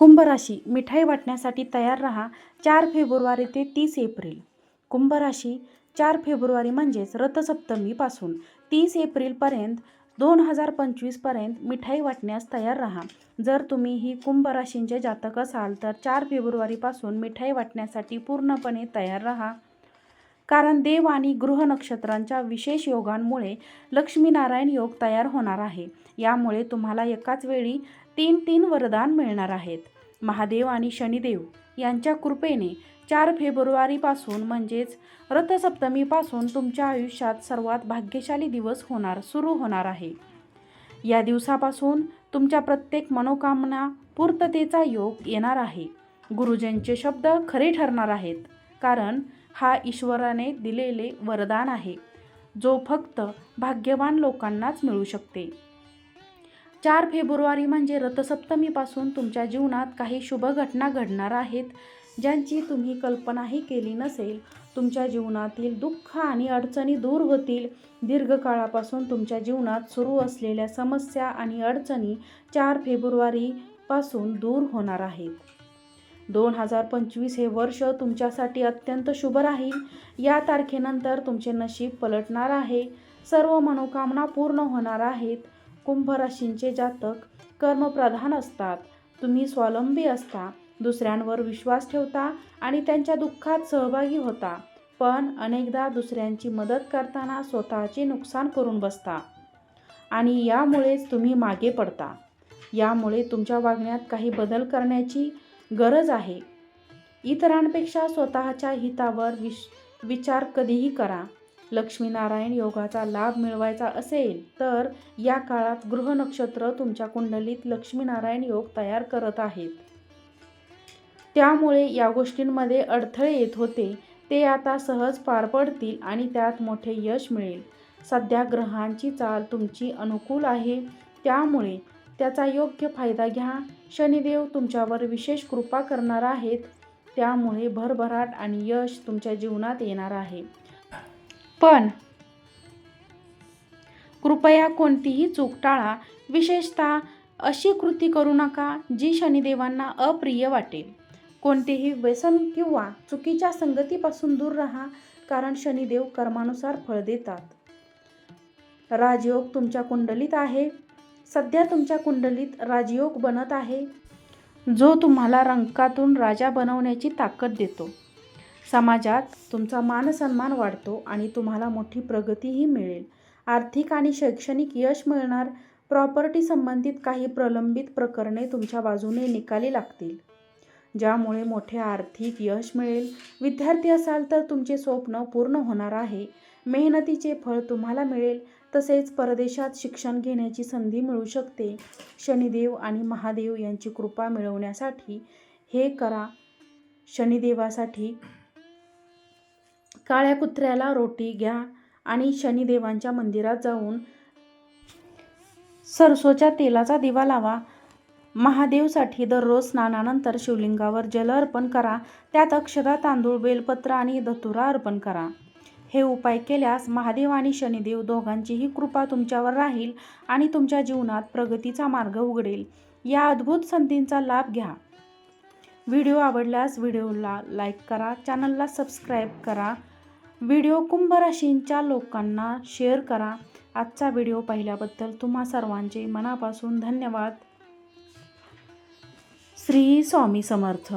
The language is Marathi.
कुंभ राशी मिठाई वाटण्यासाठी तयार राहा चार फेब्रुवारी ते तीस एप्रिल. कुंभ राशी चार फेब्रुवारी म्हणजेच रथसप्तमीपासून तीस एप्रिलपर्यंत दोन हजार पंचवीसपर्यंत मिठाई वाटण्यास तयार राहा. जर तुम्ही ही कुंभ राशींचे जातक असाल तर चार फेब्रुवारीपासून मिठाई वाटण्यासाठी पूर्णपणे तयार राहा. कारण देव आणि गृह नक्षत्रांच्या विशेष योगांमुळे लक्ष्मीनारायण योग तयार होणार आहे. यामुळे तुम्हाला एकाच वेळी तीन तीन वरदान मिळणार आहेत. महादेव आणि शनिदेव यांच्या कृपेने चार फेब्रुवारीपासून म्हणजेच रथसप्तमीपासून तुमच्या आयुष्यात सर्वात भाग्यशाली दिवस होणार सुरू होणार आहे. या दिवसापासून तुमच्या प्रत्येक मनोकामना पूर्ततेचा योग येणार आहे. गुरुजींचे शब्द खरे ठरणार आहेत कारण हा ईश्वराने दिलेले वरदान आहे जो फक्त भाग्यवान लोकांनाच मिळू शकते. चार फेब्रुवारी म्हणजे रथसप्तमीपासून तुमच्या जीवनात काही शुभ घटना घडणार आहेत ज्यांची तुम्ही कल्पनाही केली नसेल. तुमच्या जीवनातील दुःख आणि अडचणी दूर होतील. दीर्घकाळापासून तुमच्या जीवनात सुरू असलेल्या समस्या आणि अडचणी चार फेब्रुवारीपासून दूर होणार आहेत. दोन हजार पंचवीस हे वर्ष तुमच्यासाठी अत्यंत शुभ राहील. या तारखेनंतर तुमचे नशीब पलटणार आहे. सर्व मनोकामना पूर्ण होणार आहेत. कुंभ राशींचे जातक कर्मप्रधान असतात. तुम्ही स्वावलंबी असता दुसऱ्यांवर विश्वास ठेवता आणि त्यांच्या दुःखात सहभागी होता. पण अनेकदा दुसऱ्यांची मदत करताना स्वतःचे नुकसान करून बसता. आणि यामुळेच तुम्ही मागे पडता. यामुळे तुमच्या वागण्यात काही बदल करण्याची गरज आहे. इतरांपेक्षा स्वतःच्या हितावर विश विचार कधीही करा. लक्ष्मीनारायण योगाचा लाभ मिळवायचा असेल तर या काळात गृहनक्षत्र तुमच्या कुंडलीत लक्ष्मीनारायण योग तयार करत आहेत. त्यामुळे या गोष्टींमध्ये अडथळे येत होते. ते आता सहज पार पडतील आणि त्यात मोठे यश मिळेल. सध्या ग्रहांची चाल तुमची अनुकूल आहे. त्यामुळे त्याचा योग्य फायदा घ्या. शनिदेव तुमच्यावर विशेष कृपा करणार आहेत. त्यामुळे भरभराट आणि यश तुमच्या जीवनात येणार आहे. पण कृपया कोणतीही चूक टाळा विशेषतः अशी कृती करू नका जी शनिदेवांना अप्रिय वाटेल. कोणतेही व्यसन किंवा चुकीच्या संगतीपासून दूर राहा कारण शनिदेव कर्मानुसार फळ देतात. राजयोग तुमच्या कुंडलीत आहे. सध्या तुमच्या कुंडलीत राजयोग बनत आहे. जो तुम्हाला रंकातून राजा बनवण्याची ताकद देतो. समाजात तुमचा मानसन्मान वाढतो आणि तुम्हाला मोठी प्रगतीही मिळेल. आर्थिक आणि शैक्षणिक यश मिळणार. प्रॉपर्टी संबंधित काही प्रलंबित प्रकरणे तुमच्या बाजूने निकाली लागतील. ज्यामुळे मोठे आर्थिक यश मिळेल. विद्यार्थी असाल तर तुमचे स्वप्न पूर्ण होणार आहे. मेहनतीचे फळ तुम्हाला मिळेल. तसेच परदेशात शिक्षण घेण्याची संधी मिळू शकते. शनिदेव आणि महादेव यांची कृपा मिळवण्यासाठी हे करा. शनिदेवासाठी काळ्या कुत्र्याला रोटी घ्या आणि शनिदेवांच्या मंदिरात जाऊन सरसोच्या तेलाचा दिवा लावा. महादेवसाठी दररोज स्नानानंतर शिवलिंगावर जल अर्पण करा. त्यात अक्षदा तांदूळ बेलपत्र आणि धतुरा अर्पण करा. हे उपाय केल्यास महादेव आणि शनिदेव दोघांचीही कृपा तुमच्यावर राहील आणि तुमच्या जीवनात प्रगतीचा मार्ग उघडेल. या अद्भुत संधींचा लाभ घ्या. व्हिडिओ आवडल्यास व्हिडिओला लाईक करा चॅनलला सबस्क्राईब करा. व्हिडिओ कुंभ राशींच्या लोकांना शेअर करा. आजचा व्हिडिओ पाहिल्याबद्दल तुम्हा सर्वांचे मनापासून धन्यवाद. श्री स्वामी समर्थ.